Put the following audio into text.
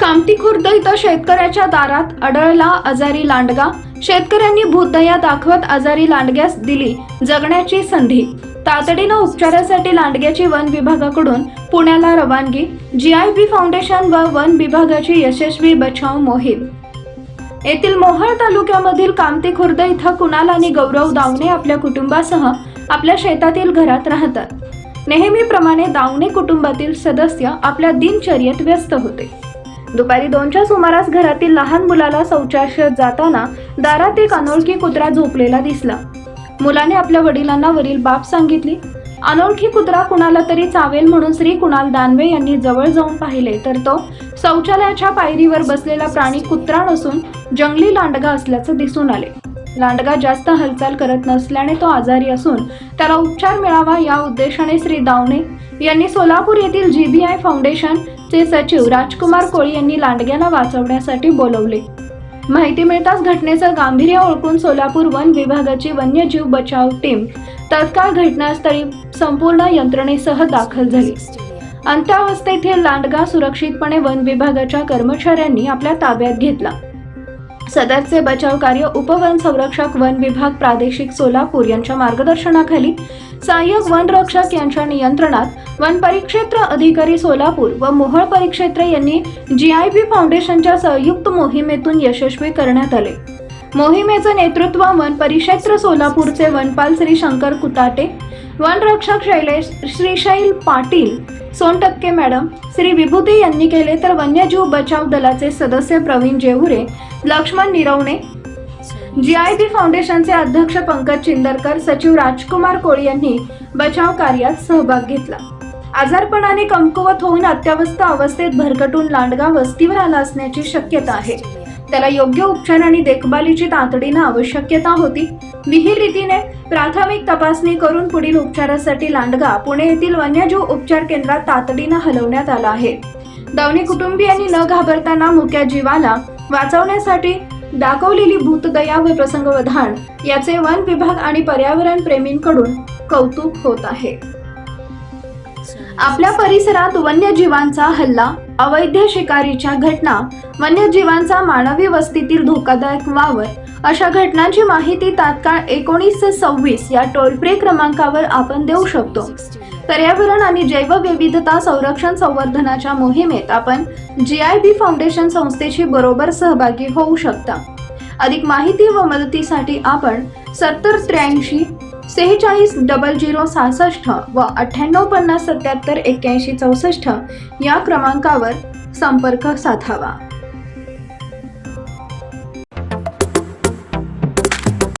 कामती खुर्द इथं शेतकऱ्याच्या दारात आढळला आजारी लांडगा. शेतकऱ्यांनी भूतदया दाखवत आजारी लांडग्यास दिली जगण्याची संधी. तातडीनं उपचारासाठी लांडग्याची वन विभागाकडून पुण्याला रवानगी. जी आय बी फाउंडेशन व वन विभागाची यशस्वी बचाव मोहीम. येथील मोहळ तालुक्यामधील कामती खुर्द इथं कुणाल आणि गौरव दावणे आपल्या कुटुंबासह आपल्या शेतातील घरात राहतात. नेहमीप्रमाणे दावणे कुटुंबातील सदस्य आपल्या दिनचर्येत व्यस्त होते. दुपारी दोनच्या सुमारास घरातील लहान मुलाला शौचालयात जाताना दारात एक अनोळखी कुत्रा झोपलेला दिसला. मुलाने आपल्या वडिलांना वरील बाब सांगितली अनोळखी कुत्रा कुणाला तरी चावेल म्हणून श्री कुणाल दानवे यांनी जवळ जाऊन पाहिले तर तो शौचालयाच्या पायरीवर बसलेला प्राणी कुत्रा नसून जंगली लांडगा असल्याचं दिसून आले. लांडगा जास्त हालचाल करत नसल्याने तो आजारी असून त्याला उपचार मिळावा या उद्देशाने श्री दावणे यांनी सोलापूर येथील जी बी आय फाउंडेशन चे सचिव राजकुमार कोळी यांनी लांडग्याला वाचवण्यासाठी बोलवले. माहिती मिळताच घटनेचं गांभीर्य ओळखून सोलापूर वन विभागाची वन्यजीव बचाव टीम तत्काळ घटनास्थळी संपूर्ण यंत्रणेसह दाखल झाली. अंत्यावस्थेतील लांडगा सुरक्षितपणे वन विभागाच्या कर्मचाऱ्यांनी आपल्या ताब्यात घेतला. सदरचे बचाव कार्य उपवन संरक्षक वन विभाग प्रादेशिक सोलापूर यांच्या मार्गदर्शनाखाली सहाय्यक वनरक्षक यांच्या नियंत्रणात वन परिक्षेत्र अधिकारी सोलापूर व मोहळ परिक्षेत्र यांनी जी आय बी फाउंडेशनच्या संयुक्त मोहिमेतून यशस्वी करण्यात आले. मोहिमेचं नेतृत्व वन परिक्षेत्र सोलापूरचे वनपाल श्री शंकर कुताटे वनरक्षक शैलेश श्रीशैल पाटील सोन टक्के मॅडम. श्री विभूती यांनी केले तर वन्यजीव बचाव दलाचे सदस्य Pravin Jehure Laxman Nirvane. G I B फाउंडेशनचे अध्यक्ष पंकज चिंदरकर सचिव राजकुमार कोळी यांनी बचाव कार्यात सहभाग घेतला. आजारपणाने कमकुवत होऊन अत्यवस्थ अवस्थेत भरकटून लांडगा वस्तीवर आला असण्याची शक्यता आहे. त्याला योग्य उपचार आणि देखभालीची तातडीनं आवश्यकता होती. विहीर रीतीने प्राथमिक तपासणी करून पुढील उपचारासाठी लांडगा पुणे येथील वन्यजीव उपचार केंद्रात तातडीनं हलवण्यात आला आहे. दवनी कुटुंबियांनी न घाबरताना मुक्या जीवाला वाचवण्यासाठी दाखवलेली भूतदया व प्रसंगवधान याचे वन विभाग आणि पर्यावरण प्रेमींकडून कौतुक होत आहे. आपल्या परिसरात वन्यजीवांचा हल्ला अवैध शिकारीच्या घटना वन्यजीवांचा मानवी वस्तीतील धोकादायक वावर अशा घटनांची माहिती तात्काळ एकोणीसशे सव्वीस या टोल फ्री क्रमांकावर आपण देऊ शकतो. पर्यावरण आणि जैवविविधता संरक्षण संवर्धनाच्या मोहिमेत आपण जी आय बी फाउंडेशन संस्थेशी बरोबर सहभागी होऊ शकता. अधिक माहिती व मदतीसाठी आपण सत्तर त्र्याऐंशी सेहेचाळीस डबल झिरो सहासष्ट व अठ्ठ्याण्णव पन्नास सत्याहत्तर एक्क्याऐंशी चौसष्ट या क्रमांकावर संपर्क साधावा.